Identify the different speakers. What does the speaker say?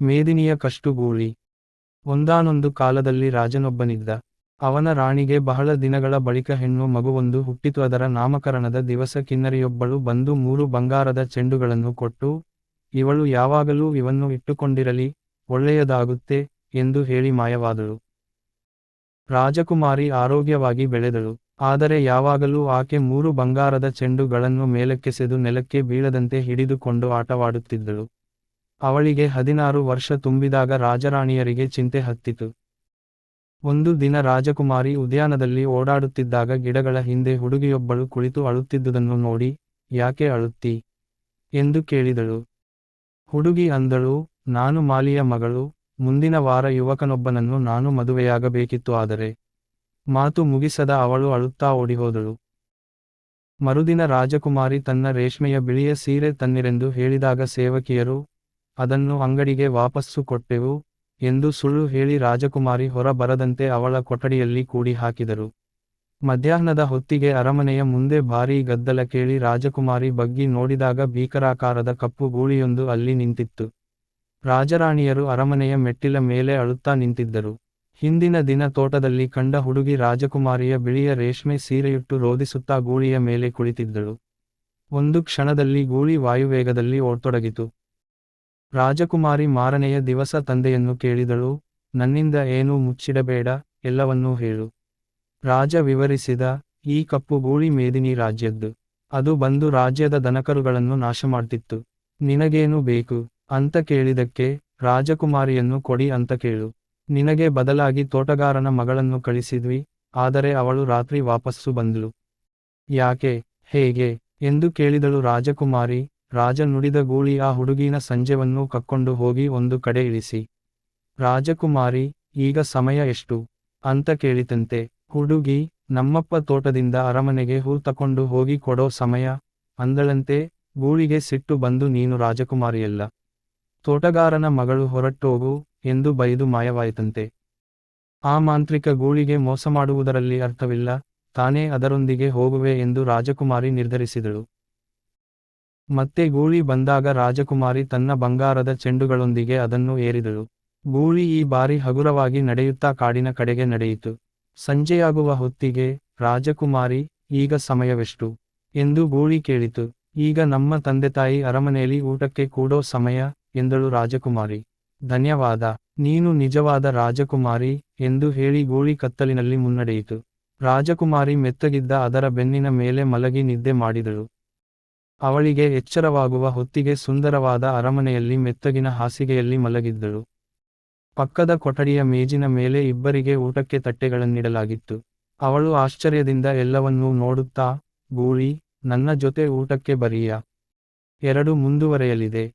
Speaker 1: ಮೇದಿನಿಯ ಕಷ್ಟುಗೂಳಿ. ಒಂದಾನೊಂದು ಕಾಲದಲ್ಲಿ ರಾಜನೊಬ್ಬನಿದ್ದ. ಅವನ ರಾಣಿಗೆ ಬಹಳ ದಿನಗಳ ಬಳಿಕ ಹೆಣ್ಣು ಮಗುವೊಂದು ಹುಟ್ಟಿತು. ಅದರ ನಾಮಕರಣದ ದಿವಸ ಕಿನ್ನರಿಯೊಬ್ಬಳು ಬಂದು ಮೂರು ಬಂಗಾರದ ಚೆಂಡುಗಳನ್ನು ಕೊಟ್ಟು, ಇವಳು ಯಾವಾಗಲೂ ಇವನ್ನು ಇಟ್ಟುಕೊಂಡಿರಲಿ, ಒಳ್ಳೆಯದಾಗುತ್ತೆ ಎಂದು ಹೇಳಿ ಮಾಯವಾದಳು. ರಾಜಕುಮಾರಿ ಆರೋಗ್ಯವಾಗಿ ಬೆಳೆದಳು. ಆದರೆ ಯಾವಾಗಲೂ ಆಕೆ ಮೂರು ಬಂಗಾರದ ಚೆಂಡುಗಳನ್ನು ಮೇಲಕ್ಕೆಸೆದು ನೆಲಕ್ಕೆ ಬೀಳದಂತೆ ಹಿಡಿದುಕೊಂಡು ಆಟವಾಡುತ್ತಿದ್ದಳು. ಅವಳಿಗೆ ಹದಿನಾರು ವರ್ಷ ತುಂಬಿದಾಗ ರಾಜರಾಣಿಯರಿಗೆ ಚಿಂತೆ ಹತ್ತಿತು. ಒಂದು ದಿನ ರಾಜಕುಮಾರಿ ಉದ್ಯಾನದಲ್ಲಿ ಓಡಾಡುತ್ತಿದ್ದಾಗ ಗಿಡಗಳ ಹಿಂದೆ ಹುಡುಗಿಯೊಬ್ಬಳು ಕುಳಿತು ಅಳುತ್ತಿದ್ದುದನ್ನು ನೋಡಿ, ಯಾಕೆ ಅಳುತ್ತಿ ಎಂದು ಕೇಳಿದಳು. ಹುಡುಗಿ ಅಂದಳು, ನಾನು ಮಾಲಿಯ ಮಗಳು, ಮುಂದಿನ ವಾರ ಯುವಕನೊಬ್ಬನನ್ನು ನಾನು ಮದುವೆಯಾಗಬೇಕಿತ್ತು, ಆದರೆ ಮಾತು ಮುಗಿಸದ ಅವಳು ಅಳುತ್ತಾ ಓಡಿಹೋದಳು. ಮರುದಿನ ರಾಜಕುಮಾರಿ ತನ್ನ ರೇಷ್ಮೆಯ ಬಿಳಿಯ ಸೀರೆ ತನ್ನಿರೆಂದು ಹೇಳಿದಾಗ ಸೇವಕಿಯರು ಅದನ್ನು ಅಂಗಡಿಗೆ ವಾಪಸ್ಸು ಕೊಟ್ಟೆವು ಎಂದು ಸುಳ್ಳು ಹೇಳಿ ರಾಜಕುಮಾರಿ ಹೊರ ಬರದಂತೆ ಅವಳ ಕೊಠಡಿಯಲ್ಲಿ ಕೂಡಿ ಹಾಕಿದರು. ಮಧ್ಯಾಹ್ನದ ಹೊತ್ತಿಗೆ ಅರಮನೆಯ ಮುಂದೆ ಭಾರೀ ಗದ್ದಲ ಕೇಳಿ ರಾಜಕುಮಾರಿ ಬಗ್ಗಿ ನೋಡಿದಾಗ ಭೀಕರಾಕಾರದ ಕಪ್ಪು ಗೂಳಿಯೊಂದು ಅಲ್ಲಿ ನಿಂತಿತ್ತು. ರಾಜರಾಣಿಯರು ಅರಮನೆಯ ಮೆಟ್ಟಿಲ ಮೇಲೆ ಅಳುತ್ತಾ ನಿಂತಿದ್ದರು. ಹಿಂದಿನ ದಿನ ತೋಟದಲ್ಲಿ ಕಂಡ ಹುಡುಗಿ ರಾಜಕುಮಾರಿಯ ಬಿಳಿಯ ರೇಷ್ಮೆ ಸೀರೆಯುಟ್ಟು ರೋದಿಸುತ್ತಾ ಗೂಳಿಯ ಮೇಲೆ ಕುಳಿತಿದ್ದಳು. ಒಂದು ಕ್ಷಣದಲ್ಲಿ ಗೂಳಿ ವಾಯುವೇಗದಲ್ಲಿ ಓಡ್ತೊಡಗಿತು. ರಾಜಕುಮಾರಿ ಮಾರನೆಯ ದಿವಸ ತಂದೆಯನ್ನು ಕೇಳಿದಳು, ನನ್ನಿಂದ ಏನೂ ಮುಚ್ಚಿಡಬೇಡ, ಎಲ್ಲವನ್ನೂ ಹೇಳು. ರಾಜ ವಿವರಿಸಿದ, ಈ ಕಪ್ಪು ಗೂಳಿ ಮೇದಿನಿ ರಾಜ್ಯದ್ದು. ಅದು ಬಂದು ರಾಜ್ಯದ ದನಕರುಗಳನ್ನು ನಾಶ ಮಾಡ್ತಿತ್ತು ನಿನಗೇನು ಬೇಕು ಅಂತ ಕೇಳಿದಕ್ಕೆ, ರಾಜಕುಮಾರಿಯನ್ನು ಕೊಡಿ ಅಂತ ಕೇಳು. ನಿನಗೆ ಬದಲಾಗಿ ತೋಟಗಾರನ ಮಗಳನ್ನು ಕಳಿಸಿದ್ವಿ, ಆದರೆ ಅವಳು ರಾತ್ರಿ ವಾಪಸ್ಸು ಬಂದಳು ಯಾಕೆ, ಹೇಗೆ ಎಂದು ಕೇಳಿದಳು ರಾಜಕುಮಾರಿ ರಾಜ ನುಡಿದ ಗೂಳಿ ಆ ಹುಡುಗಿನ ಸಂಜೆವನ್ನು ಕಕ್ಕೊಂಡು ಹೋಗಿ ಒಂದು ಕಡೆ ಇಳಿಸಿ. ರಾಜಕುಮಾರಿ, ಈಗ ಸಮಯ ಎಷ್ಟು? ಅಂತ ಕೇಳಿತಂತೆ. ಹುಡುಗಿ, ನಮ್ಮಪ್ಪ ತೋಟದಿಂದ ಅರಮನೆಗೆ ಹೂ ತಕೊಂಡು ಹೋಗಿ ಕೊಡೋ ಸಮಯ? ಅಂದಳಂತೆ, ಗೂಳಿಗೆ ಸಿಟ್ಟು ಬಂದು ನೀನು ರಾಜಕುಮಾರಿಯಲ್ಲ. ತೋಟಗಾರನ ಮಗಳು ಹೊರಟೋಗು ಎಂದು ಬೈದು ಮಾಯವಾಯಿತಂತೆ. ಆ ಮಾಂತ್ರಿಕ ಗೂಳಿಗೆ ಮೋಸ ಮಾಡುವುದರಲ್ಲಿ ಅರ್ಥವಿಲ್ಲ. ತಾನೇ ಅದರೊಂದಿಗೆ ಹೋಗುವೆ ಎಂದು ರಾಜಕುಮಾರಿ ನಿರ್ಧರಿಸಿದಳು. ಮತ್ತೆ ಗೂಳಿ ಬಂದಾಗ ರಾಜಕುಮಾರಿ ತನ್ನ ಬಂಗಾರದ ಚೆಂಡುಗಳೊಂದಿಗೆ ಅದನ್ನು ಏರಿದಳು. ಗೂಳಿ ಈ ಬಾರಿ ಹಗುರವಾಗಿ ನಡೆಯುತ್ತಾ ಕಾಡಿನ ಕಡೆಗೆ ನಡೆಯಿತು. ಸಂಜೆಯಾಗುವ ಹೊತ್ತಿಗೆ, ರಾಜಕುಮಾರಿ, ಈಗ ಸಮಯವೆಷ್ಟು? ಎಂದು ಗೂಳಿ ಕೇಳಿತು. ಈಗ ನಮ್ಮ ತಂದೆತಾಯಿ ಅರಮನೆಯಲ್ಲಿ ಊಟಕ್ಕೆ ಕೂಡೋ ಸಮಯ, ಎಂದಳು ರಾಜಕುಮಾರಿ. ಧನ್ಯವಾದ. ನೀನು ನಿಜವಾದ ರಾಜಕುಮಾರಿ, ಎಂದು ಹೇಳಿ ಗೂಳಿ ಕತ್ತಲಿನಲ್ಲಿ ಮುನ್ನಡೆಯಿತು. ರಾಜಕುಮಾರಿ ಮೆತ್ತಗಿದ್ದ ಅದರ ಬೆನ್ನಿನ ಮೇಲೆ ಮಲಗಿ ನಿದ್ದೆ ಮಾಡಿದಳು. ಅವಳಿಗೆ ಎಚ್ಚರವಾಗುವ ಹೊತ್ತಿಗೆ ಸುಂದರವಾದ ಅರಮನೆಯಲ್ಲಿ ಮೆತ್ತಗಿನ ಹಾಸಿಗೆಯಲ್ಲಿ ಮಲಗಿದ್ದಳು. ಪಕ್ಕದ ಕೊಠಡಿಯ ಮೇಜಿನ ಮೇಲೆ ಇಬ್ಬರಿಗೆ ಊಟಕ್ಕೆ ತಟ್ಟೆಗಳನ್ನಿಡಲಾಗಿತ್ತು. ಅವಳು ಆಶ್ಚರ್ಯದಿಂದ ಎಲ್ಲವನ್ನೂ ನೋಡುತ್ತಾ, ಗೂಳಿ, ನನ್ನ ಜೊತೆ ಊಟಕ್ಕೆ ಬರೀಯ? ಎರಡು ಮುಂದುವರೆಯಲಿದೆ.